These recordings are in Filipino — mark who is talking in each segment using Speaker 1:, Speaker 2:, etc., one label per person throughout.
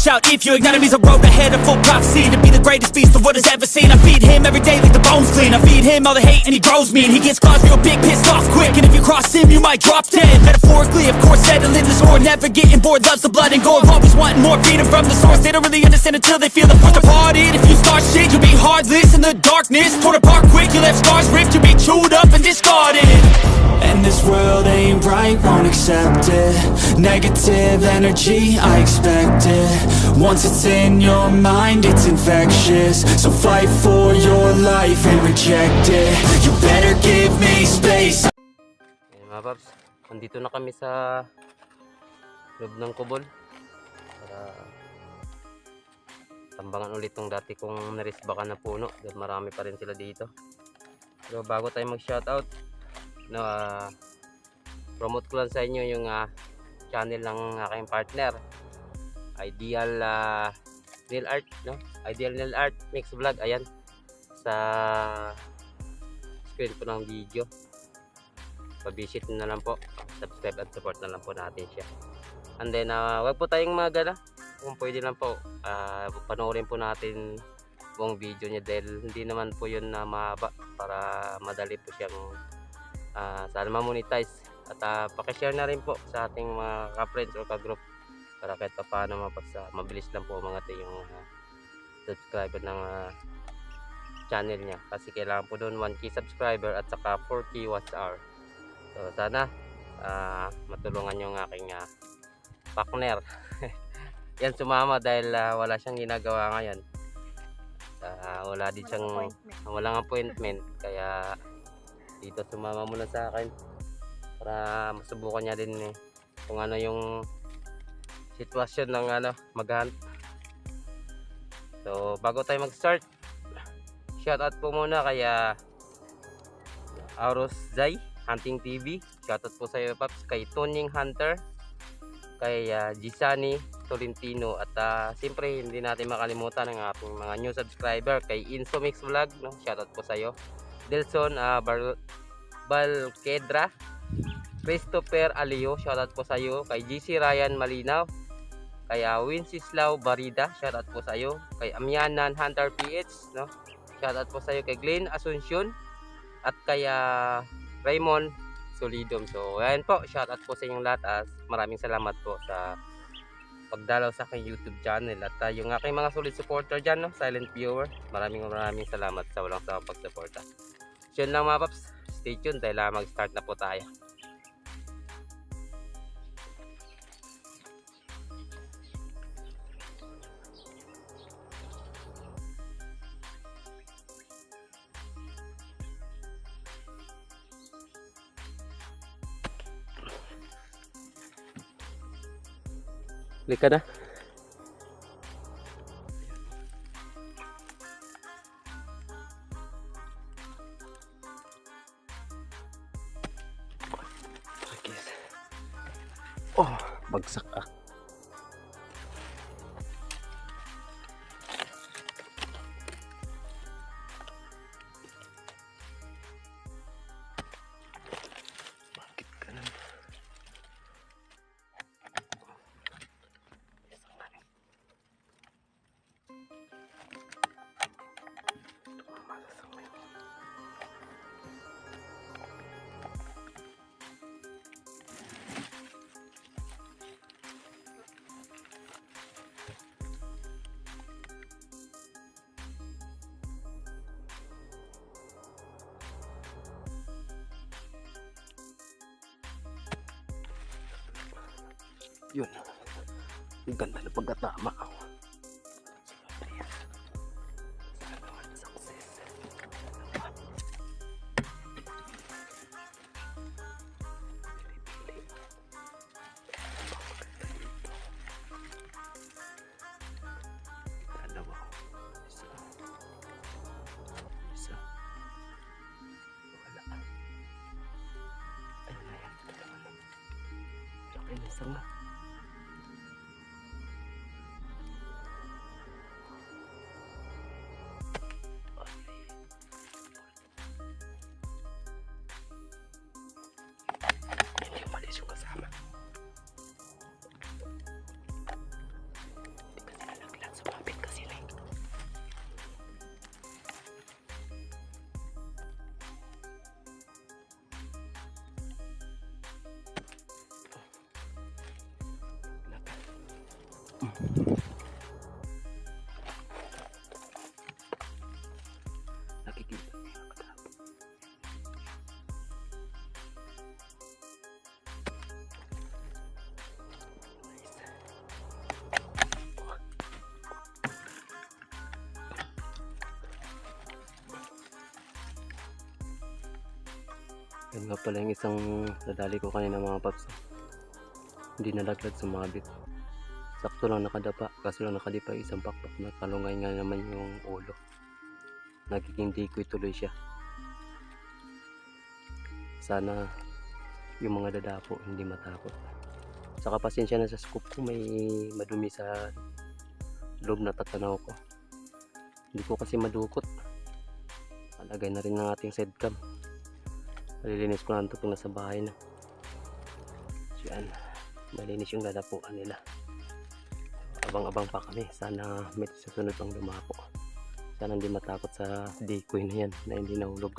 Speaker 1: watch out if your enemy's a road ahead of full prophecy to be the greatest beast the world has ever seen. I feed him every day like the bones clean. I feed him all the hate and he grows me and he gets claws real big, pissed off quick. And if you cross him, you might drop dead. Metaphorically, of course, settling the score, never getting bored, loves the blood and gore. Always wanting more freedom from the source. They don't really understand until they feel the force departed. If you start shit, you'll be heartless in the darkness. Torn apart quick, you left scars ripped, you'll be chewed up and discarded. And this world ain't right, won't accept it Negative energy, I expect it Once it's in your mind, it's infectious So fight for your life and reject it You better give me space.
Speaker 2: Ayan mga paps, nandito na kami sa loob ng kubol para tambangan ulit tong dati kong narisbakan na puno dahil marami pa rin sila dito. Pero bago tayo mag shoutout no, ah, promote ko lang sa inyo yung ah, channel ng aking partner Ideal uh, Nail Art no? Ideal Nail Art Mix Vlog ayan sa screen ko ng video. Pa-visit na lang po. Subscribe at support na lang po natin siya. And then uh, wag po tayong magala. Kung pwede lang po uh, panoorin po natin buong video niya dahil hindi naman po yun na mahaba para madali po siyang uh, sana ma-monetize. At uh, pakishare na rin po sa ating mga ka-friends o ka-group para kahit pa paano mapagsa mabilis lang po mga yung uh, subscriber ng uh, channel niya kasi kailangan po doon 1k subscriber at saka 4k watch hour So sana ah, matulungan yung aking uh, partner. Yan sumama dahil ah, wala siyang ginagawa ngayon. Ah, wala din siyang walang appointment kaya dito sumama muna sa akin para masubukan niya din eh, kung ano yung sitwasyon ng ano maghunt. So bago tayo mag-start, shoutout po muna kaya Auros Zay Hunting TV. Shoutout po sa iyo, Paps. Kay Tuning Hunter. Kay uh, Gisani Tolentino. At uh, siyempre, hindi natin makalimutan ang ating mga new subscriber. Kay Insomix Vlog. No? Shoutout po sa iyo. Delson uh, Bar Balkedra. Christopher Alio. Shoutout po sa iyo. Kay GC Ryan Malinaw. Kay uh, Winsislaw Barida. Shoutout po sa iyo. Kay Amyanan Hunter PH. No? Shoutout po sa iyo. Kay Glenn Asuncion. At kaya Raymond Solidum. So, ayan po. Shoutout po sa inyong lahat. As maraming salamat po sa pagdalaw sa aking YouTube channel. At uh, yung aking mga solid supporter dyan, no? silent viewer, maraming maraming salamat sa walang sa pagsuporta. So, yun lang mga paps. Stay tuned dahil uh, mag-start na po tayo. Lika na. Oh, bagsak ah. Yun. Ang ganda ng pagkatama. Dalawa. lang nakikita Yan nga pala yung isang nadali ko kanina mga paps. Hindi nalaglag sumabit. Sakto lang nakadapa. Kaso lang nakadipa isang pakpak. Nakalungay nga naman yung ulo. Nagiging decoy tuloy siya. Sana yung mga dadapo hindi matakot. Saka pasensya na sa scoop ko may madumi sa loob na tatanaw ko. Hindi ko kasi madukot. Alagay na rin ng ating side cam. Malilinis ko lang ito pag nasa bahay na. So yan. Malinis yung dadapuan nila. Abang-abang pa kami. Sana may susunod pang lumapo. Sana hindi matakot sa decoy na yan na hindi nahulog.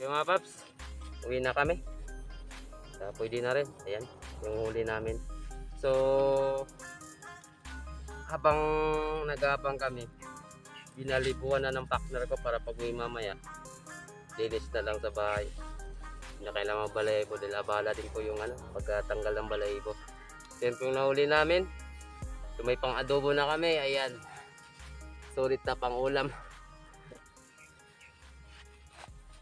Speaker 2: Yung mga paps, uwi na kami. Uh, pwede na rin. Ayan, yung huli namin. So, habang nag-aabang kami, binalibuan na ng partner ko para pag uwi mamaya, linis na lang sa bahay. Hindi na kailangan balayibo dahil din po yung ano, pagkatanggal ng balayibo. Yun po yung nahuli namin. May pang adobo na kami. Ayan. Sulit na pang ulam.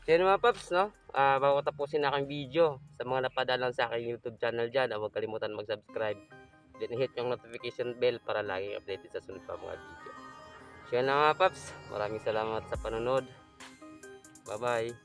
Speaker 2: So, yun mga paps, no? Ah, bago tapusin na aking video sa mga napadalang sa aking YouTube channel dyan, ah, huwag kalimutan mag-subscribe. Then hit yung notification bell para laging updated sa sunod pa mga video. So yun mga paps, maraming salamat sa panonood. Bye bye.